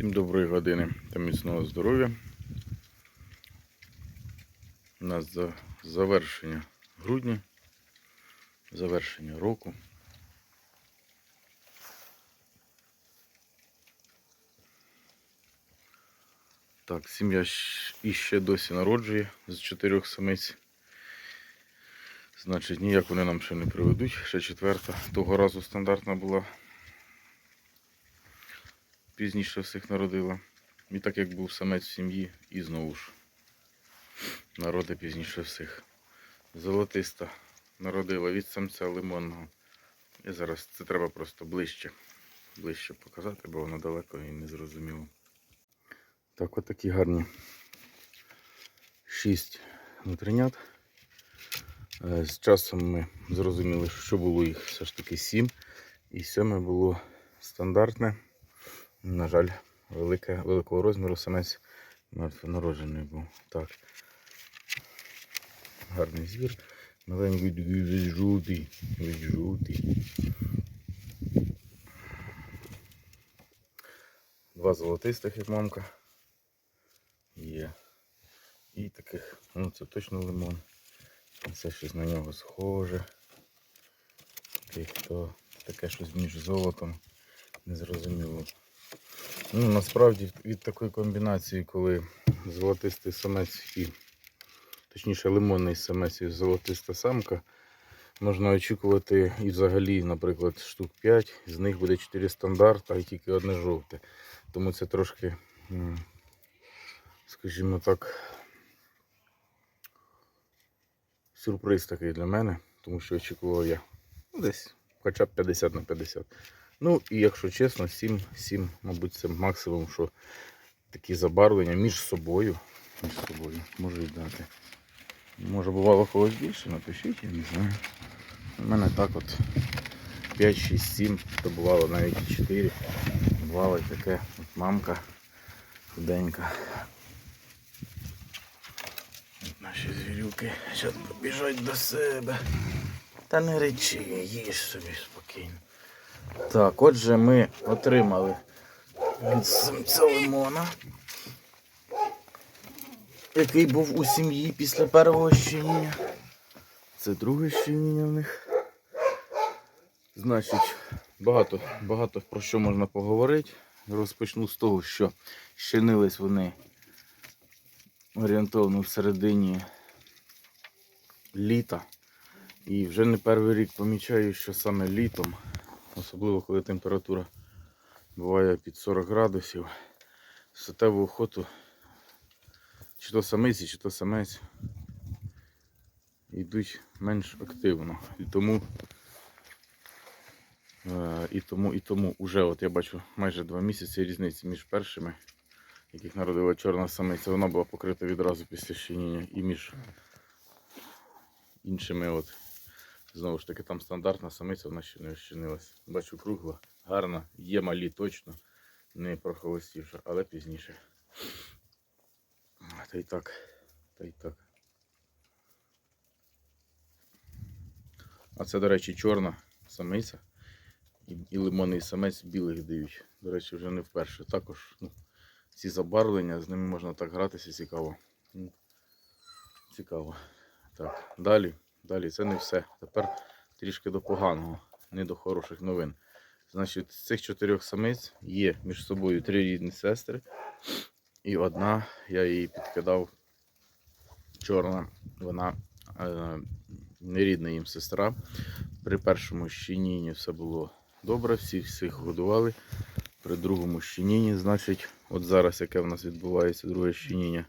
Всім доброї години та міцного здоров'я. У нас за завершення грудня, завершення року. Так, сім'я іще досі народжує з чотирьох самиць. Значить, ніяк вони нам ще не приведуть. Ще четверта. Того разу стандартна була. Пізніше всіх народила. І так як був самець в сім'ї, і знову ж народи пізніше всіх. Золотиста народила від самця лимонного. І зараз це треба просто ближче, ближче показати, бо воно далеко і не зрозуміло. Так, от такі гарні шість внутрінят. Е, З часом ми зрозуміли, що було їх все ж таки сім. І сьоме було стандартне. На жаль, велике, великого розміру самець мертвонароджений був. Так. Гарний звір. Маленький весь жовтий. Весь жовтий. Два золотистих, як мамка. Є. І таких, ну це точно лимон. Це щось на нього схоже. Такий, хто таке щось між золотом. Незрозуміло. Ну, насправді від- такої комбінації, коли золотистий самець і, точніше, лимонний самець і золотиста самка, можна очікувати і взагалі, наприклад, штук 5, з них буде 4 стандарта і тільки одне жовте. Тому це трошки, скажімо так, сюрприз такий для мене, тому що очікував я ну, десь хоча б 50 на 50. Ну і якщо чесно, 7, 7, мабуть, це максимум, що такі забарвлення між собою. Між собою можуть дати. Може бувало когось більше, напишіть, я не знаю. У мене так от 5, 6, 7, то бувало навіть і 4. Бувало і таке. От мамка худенька. Наші звірюки зараз побіжать до себе. Та не речи, їж собі спокійно. Так, отже, ми отримали від самця лимона, який був у сім'ї після першого щеніння. Це друге щеніння в них. Значить, багато, багато про що можна поговорити. Розпочну з того, що щенились вони орієнтовно в середині літа. І вже не перший рік помічаю, що саме літом, особливо коли температура буває під 40 градусів, статеву охоту, чи то самиці, чи то самець, йдуть менш активно. І тому, е, і тому, і тому уже от я бачу майже два місяці різниці між першими, яких народила чорна самиця, вона була покрита відразу після щеніння, і між іншими от Знову ж таки, там стандартна самиця, вона ще не ощинилась. Бачу кругла, гарна, є малі точно, не прохолостівша, але пізніше. Та й так, та й так. А це, до речі, чорна самиця і, і лимонний самець білих дають. До речі, вже не вперше. Також ну, ці забарвлення, з ними можна так гратися цікаво. Цікаво. Так, далі. Далі це не все. Тепер трішки до поганого, не до хороших новин. Значить, з цих чотирьох самиць є між собою три рідні сестри. І одна, я її підкидав чорна, вона е, нерідна їм сестра. При першому щенінні все було добре, всіх всіх годували. При другому щенінні, значить, от зараз яке в нас відбувається друге щеніння.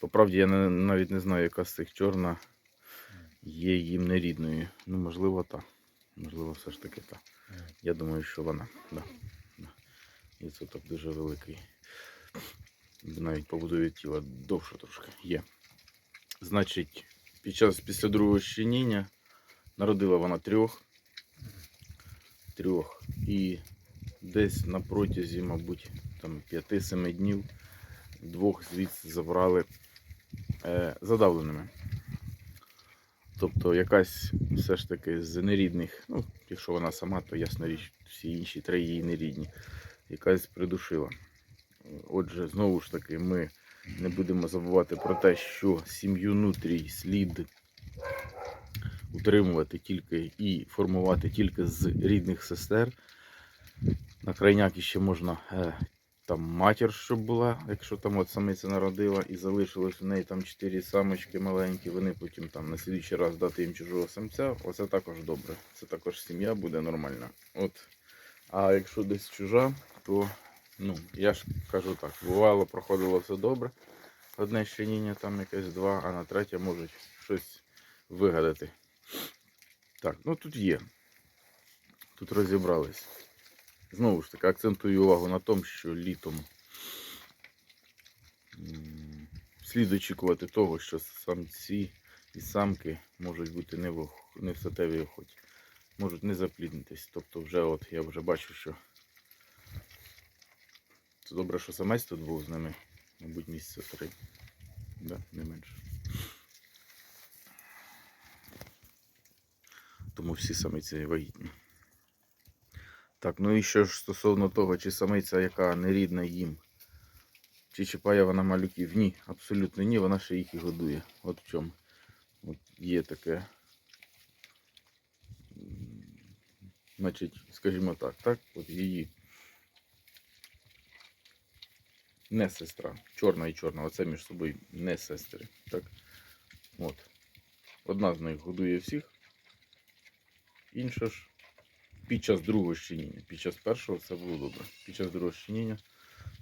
По правді я не, навіть не знаю, яка з цих чорна є їм нерідною. Ну, можливо, так. Можливо, все ж таки так. Я думаю, що вона. Да. І це так дуже великий. Навіть побудові тіла довше трошки є. Значить, під час після другого щеніння народила вона трьох. Трьох. І десь на протязі, мабуть, там 5-7 днів двох звідси забрали е, задавленими. Тобто якась все ж таки з нерідних, ну, якщо вона сама, то ясна річ, всі інші три її нерідні, якась придушила. Отже, знову ж таки, ми не будемо забувати про те, що сім'ю нутрій слід утримувати тільки і формувати тільки з рідних сестер. На крайняк ще можна е, там матір, щоб була, якщо там от самиця народила і залишилось у неї там 4 самочки маленькі, вони потім там на слідчий раз дати їм чужого самця, оце також добре. Це також сім'я буде нормальна. От. А якщо десь чужа, то ну, я ж кажу так, бувало, проходило все добре. Одне щеніння, там якесь два, а на третє можуть щось вигадати. Так, ну тут є. Тут розібрались. Знову ж таки, акцентую увагу на тому, що літом слід очікувати того, що самці і самки можуть бути не в, не в статевій охоті, можуть не запліднитись. Тобто вже от я вже бачу, що це добре, що самець тут був з ними, мабуть, місяця три. Да, не менше. Тому всі самиці вагітні. Так, ну і що ж стосовно того, чи самиця, яка не рідна їм, чи чіпає вона малюків? Ні, абсолютно ні, вона ще їх і годує. От в чому. От є таке. Значить, скажімо так, так, от її не сестра. Чорна і чорна, оце між собою не сестри. Так? От. Одна з них годує всіх, інша ж під час другого щеніння. Під час першого це було добре. Під час другого щеніння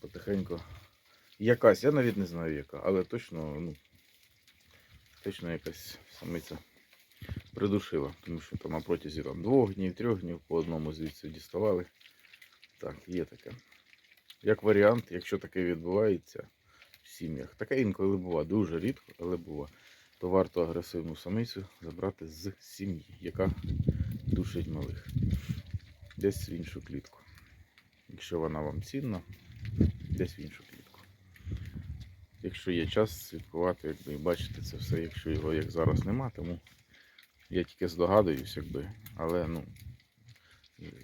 потихеньку. Якась, я навіть не знаю яка, але точно, ну, точно якась самиця придушила, тому що там на протязі там, двох днів, трьох днів по одному звідси діставали. Так, є таке. Як варіант, якщо таке відбувається в сім'ях, таке інколи буває, дуже рідко, але буває, то варто агресивну самицю забрати з сім'ї, яка душить малих. Десь в іншу клітку. Якщо вона вам цінна, десь в іншу клітку. Якщо є час слідкувати, якби і бачити це все, якщо його як зараз нема, тому я тільки здогадуюсь, якби, але ну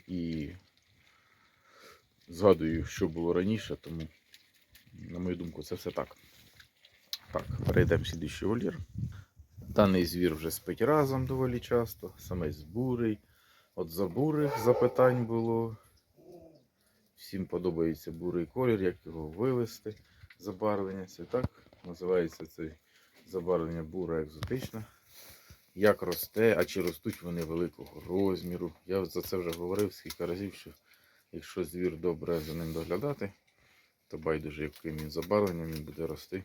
і згадую, що було раніше, тому, на мою думку, це все так. Так, перейдемо в слідуючий волір. Даний звір вже спить разом доволі часто, самець бурий. От за бурих запитань було. Всім подобається бурий колір, як його вивести, забарвлення. Це так називається це забарвлення бура екзотична. Як росте, а чи ростуть вони великого розміру. Я за це вже говорив скільки разів, що якщо звір добре за ним доглядати, то байдуже, яким він забарвленням він буде рости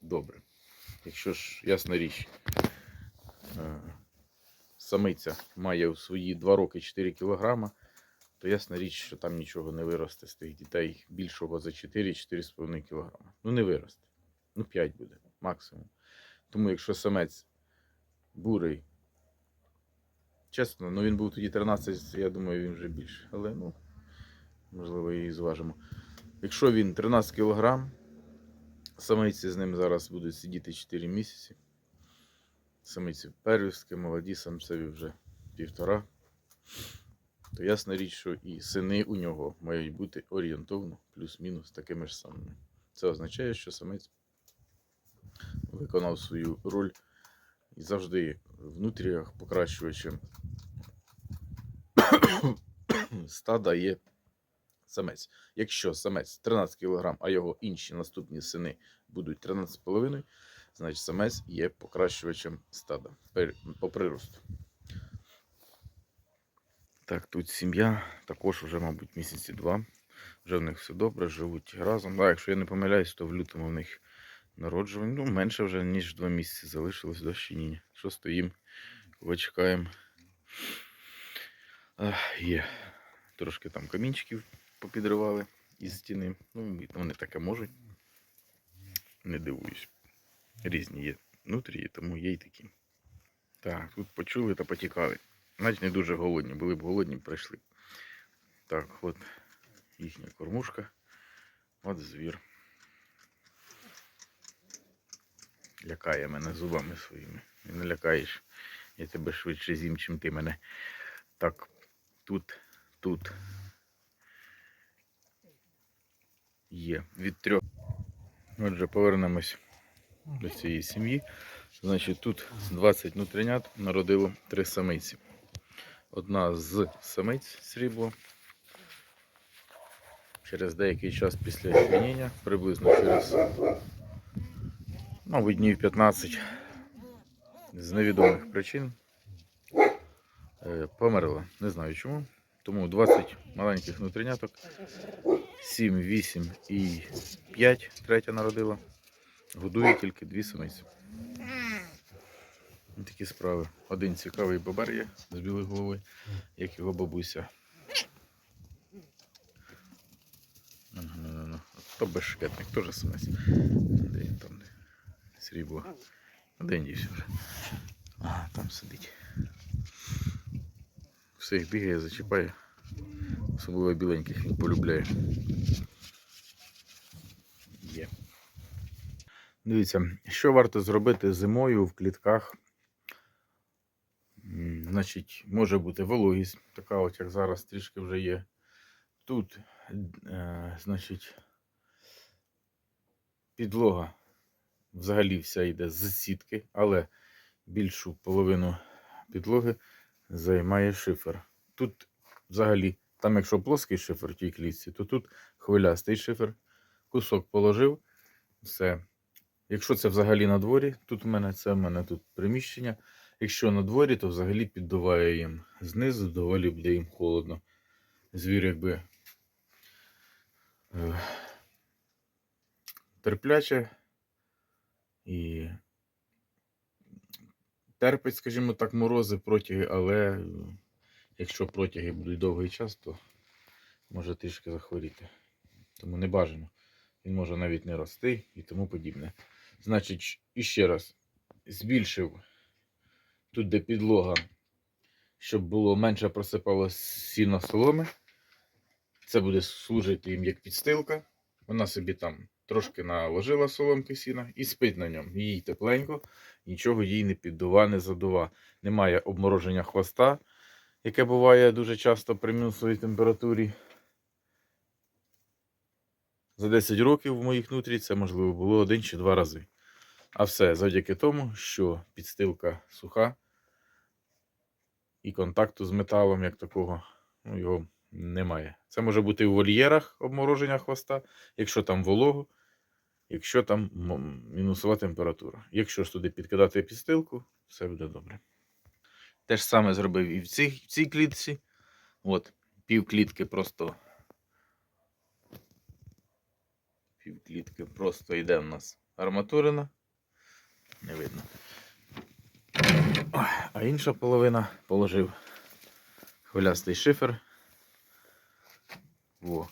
добре. Якщо ж, ясна річ, е, самиця має у свої 2 роки 4 кілограма, то ясна річ, що там нічого не виросте з тих дітей більшого за 4-4,5 кілограма. Ну не виросте. Ну 5 буде максимум. Тому якщо самець бурий, чесно, ну він був тоді 13, я думаю, він вже більше. Але ну, можливо, і зважимо. Якщо він 13 кілограм, самиці з ним зараз будуть сидіти 4 місяці. Самиці первістки, молоді, самцеві вже півтора. То ясна річ, що і сини у нього мають бути орієнтовно плюс-мінус такими ж самими. Це означає, що самець виконав свою роль і завжди в нутріях покращувачем стада є самець. Якщо самець 13 кг, а його інші наступні сини будуть 13,5, значить самець є покращувачем стада по приросту. Так, тут сім'я також вже, мабуть, місяці два. Вже в них все добре, живуть разом. Да, якщо я не помиляюсь, то в лютому в них народжування. Ну, менше вже, ніж два місяці залишилось до щеніння. Що стоїмо, чекаємо. Ах, Є. Трошки там камінчиків попідривали із стіни. Ну, вони таке можуть. Не дивуюсь. Різні є внутрі, тому є й такі. Так, тут почули та потікали. Навіть не дуже голодні. Були б голодні, прийшли. Так, от їхня кормушка. От звір. Лякає мене зубами своїми. І не лякаєш. Я тебе швидше з'їм, чим ти мене. Так, тут, тут. Є від трьох. Отже, повернемось до цієї сім'ї. Значить, тут 20 внутрінят народило три самиці. Одна з самиць срібло. Через деякий час після хвініння, приблизно через мабуть, днів 15 з невідомих причин е, померла. Не знаю чому. Тому 20 маленьких внутріняток, 7, 8 і 5 третя народила. Годує тільки дві самиці. Такі справи. Один цікавий бобер є з білою головою, як його бабуся. То безшкетник, теж самець. Де він там? Срібло. А Де дівся вже? Ага, там сидить. Всіх бігає, зачіпає. Особливо біленьких він полюбляє. Є. Дивіться, що варто зробити зимою в клітках. Значить, може бути вологість, така от як зараз трішки вже є. Тут, е, значить, підлога взагалі вся йде з сітки, але більшу половину підлоги займає шифер. Тут взагалі, там якщо плоский шифер в тій клітці, то тут хвилястий шифер. Кусок положив, все. Якщо це взагалі на дворі, тут в мене це в мене тут приміщення. Якщо на дворі, то взагалі піддуває їм знизу, доволі буде їм холодно. Звір якби е, терпляче і терпить, скажімо так, морози протяги, але якщо протяги будуть довгий час, то може трішки захворіти. Тому не бажано. Він може навіть не рости і тому подібне. Значить, іще раз, збільшив тут, де підлога, щоб було менше просипалось сіна соломи. Це буде служити їм як підстилка. Вона собі там трошки наложила соломки сіна і спить на ньому. Їй тепленько, нічого їй не піддува, не задува. Немає обмороження хвоста, яке буває дуже часто при мінусовій температурі. За 10 років в моїх нутрі це можливо було один чи два рази. А все завдяки тому, що підстилка суха і контакту з металом, як такого, ну, його немає. Це може бути у вольєрах обмороження хвоста, якщо там волого, якщо там мінусова температура. Якщо ж туди підкидати підстилку, все буде добре. Те ж саме зробив і в цій, в цій клітці. От, пів клітки просто. Пів клітки просто йде в нас арматурина. Не видно. А інша половина положив хвилястий шифер. Во.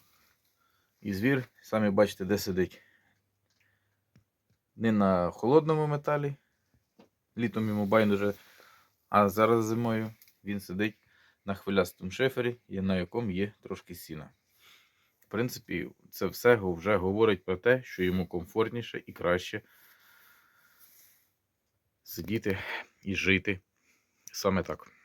І звір, самі бачите, де сидить. Не на холодному металі. Літом йому байдуже. А зараз зимою він сидить на хвилястому шифері, на якому є трошки сіна. В принципі, це все вже говорить про те, що йому комфортніше і краще сидіти і жити саме так.